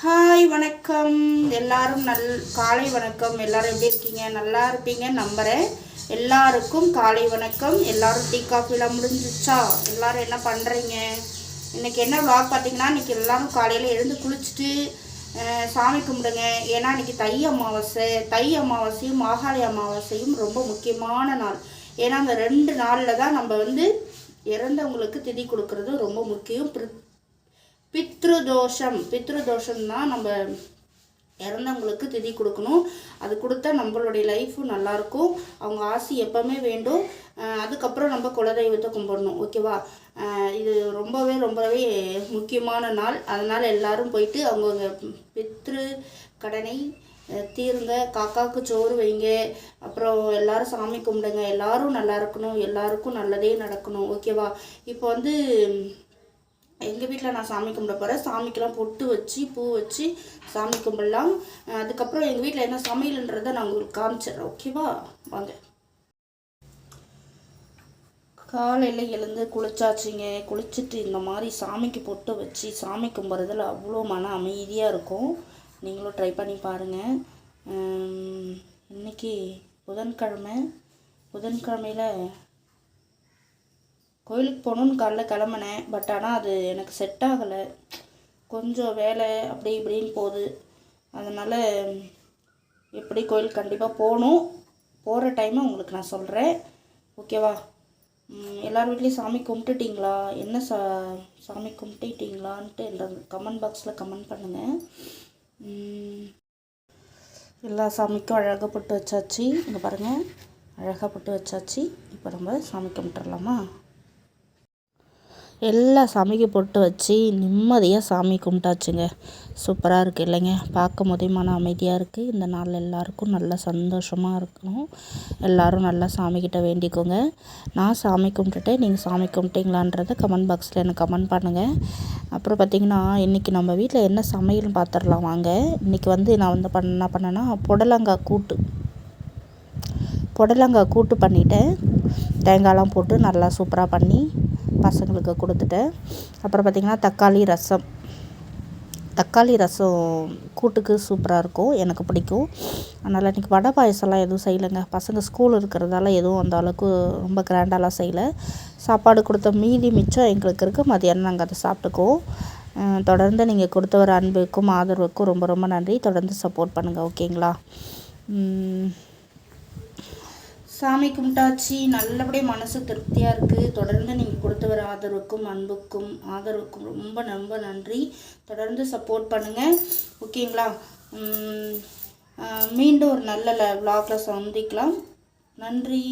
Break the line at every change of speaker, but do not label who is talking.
Hi வணக்கம். எல்லாரும் நல் காலை வணக்கம். எல்லாரும் எப்படி இருக்கீங்க? நல்லா இருப்பீங்க நம்புகிறேன் எல்லாருக்கும் காலை வணக்கம். எல்லாரும் டீ காஃபிலாம் முடிஞ்சிச்சா எல்லாரும் என்ன பண்ணுறீங்க இன்னைக்கு என்ன vlog பார்த்தீங்கன்னா இன்றைக்கி எல்லாரும் காலையில் எழுந்து குளிச்சுட்டு சாமி கும்பிடுங்க. ஏன்னா இன்னைக்கு தை அமாவாசை. தை அமாவாசையும் மாகாளி அமாவாசையும் ரொம்ப முக்கியமான நாள். ஏன்னா அந்த ரெண்டு நாளில் தான் நம்ம வந்து இறந்தவங்களுக்கு திதி கொடுக்கறது ரொம்ப முக்கியம். பித்ருதோஷம். பித்ருதோஷம்னா நம்ம இறந்தவங்களுக்கு திதி கொடுக்கணும். அது கொடுத்தா நம்மளுடைய லைஃப்பும் நல்லாயிருக்கும் அவங்க ஆசி எப்போவுமே வேண்டும். அதுக்கப்புறம் நம்ம குலதெய்வத்தை கும்பிடணும். ஓகேவா இது ரொம்பவே ரொம்பவே முக்கியமான நாள். அதனால் எல்லாரும் போயிட்டு அவங்கவுங்க பித்ரு கடனை தீருங்க. காக்காவுக்கு சோறு வைங்க. அப்புறம் எல்லாரும் சாமி கும்பிடுங்க. எல்லாரும் நல்லா இருக்கணும். எல்லாருக்கும் நல்லதே நடக்கணும். ஓகேவா இப்போ வந்து எங்கள் வீட்டில் நான் சாமி கும்பிட போகிறேன் சாமிக்கெல்லாம் பொட்டு வச்சு பூ வச்சு சாமி கும்பிடலாம். அதுக்கப்புறம் எங்கள் வீட்டில் என்ன சமையல்ன்றதை நான் உங்களுக்கு காமிச்சிடுறேன். ஓகேவா வாங்க. காலையில் எழுந்து குளிச்சாச்சுங்க. குளிச்சுட்டு இந்த மாதிரி சாமிக்கு பொட்டு வச்சு சாமி கும்பிட்றதுல அவ்வளோ மன அமைதியாக இருக்கும். நீங்களும் ட்ரை பண்ணி பாருங்கள் இன்றைக்கி இன்னைக்கு புதன்கிழமை. புதன்கிழமையில் கோயிலுக்கு போகணுன்னு காலைல கிளம்புனேன். பட் ஆனால் அது எனக்கு செட் ஆகலை. கொஞ்சம் வேலை அப்படி இப்படின்னு போகுது. அதனால் எப்படி கோயில் கண்டிப்பாக போகணும் போகிற டைமை உங்களுக்கு நான் சொல்கிறேன் ஓகேவா எல்லார் வீட்லேயும் சாமி கும்பிட்டுட்டிங்களா? என்ன சா சாமி கும்பிட்டுட்டிங்களான்ட்டு என்ற கமெண்ட் பாக்ஸில் கமெண்ட் பண்ணுங்கள் எல்லா சாமிக்கும் அழகாக போட்டு வச்சாச்சு. இங்கே பாருங்கள் அழகாக போட்டு வச்சாச்சு. இப்போ நம்ம சாமி கும்பிட்டுடலாமா எல்லா சாமிக்கும் பொட்டு வச்சு நிம்மதியாக சாமி கும்பிட்டாச்சுங்க. சூப்பராக இருக்குது இல்லைங்க. பார்க்கும் போதே மன அமைதியாக இருக்குது இந்த நாள் எல்லாருக்கும் நல்ல சந்தோஷமாக இருக்கணும். எல்லோரும் நல்லா சாமிக்கிட்ட வேண்டிக்கோங்க. நான் சாமி கும்பிட்டுட்டேன். நீங்கள் சாமி கும்பிட்டீங்களான்றதை கமெண்ட் பாக்ஸில் எனக்கு கமெண்ட் பண்ணுங்கள் அப்புறம் பார்த்திங்கன்னா இன்றைக்கி நம்ம வீட்டில் என்ன சமையல்னு பார்த்துடலாம் வாங்க. இன்றைக்கி வந்து நான் வந்து பண்ண என்ன பண்ணேன்னா புடலங்காய் கூட்டு. புடலங்காய் கூட்டு பண்ணிவிட்டேன் தேங்காய்லாம் போட்டு நல்லா சூப்பராக பண்ணி பசங்களுக்கு கொடுத்துட்டேன். அப்புறம் பார்த்திங்கன்னா தக்காளி ரசம். தக்காளி ரசம் கூட்டுக்கு சூப்பராக இருக்கும். எனக்கு பிடிக்கும். அதனால் இன்றைக்கி வடை பாயசம்லாம் எதுவும் செய்யலைங்க. பசங்க ஸ்கூல் இருக்கிறதால எதுவும் அந்த அளவுக்கு ரொம்ப கிராண்டாலாம் செய்யலை. சாப்பாடு கொடுத்த மீதி மிச்சம் எங்களுக்கு இருக்குது மதியானம் நாங்கள் அதை சாப்பிட்டுக்குவோம். தொடர்ந்து நீங்கள் கொடுத்த ஒரு அன்புக்கும் ஆதரவுக்கும் ரொம்ப ரொம்ப நன்றி. தொடர்ந்து சப்போர்ட் பண்ணுங்கள் ஓகேங்களா? சாமி கும்பிட்டாச்சு. நல்லபடியாக மனசு திருப்தியாக இருக்குது தொடர்ந்து நீங்கள் கொடுத்து வர ஆதரவுக்கும் அன்புக்கும் ஆதரவுக்கும் ரொம்ப ரொம்ப நன்றி. தொடர்ந்து சப்போர்ட் பண்ணுங்கள் ஓகேங்களா மீண்டும் ஒரு நல்ல விலாகில் சந்திக்கலாம். நன்றி.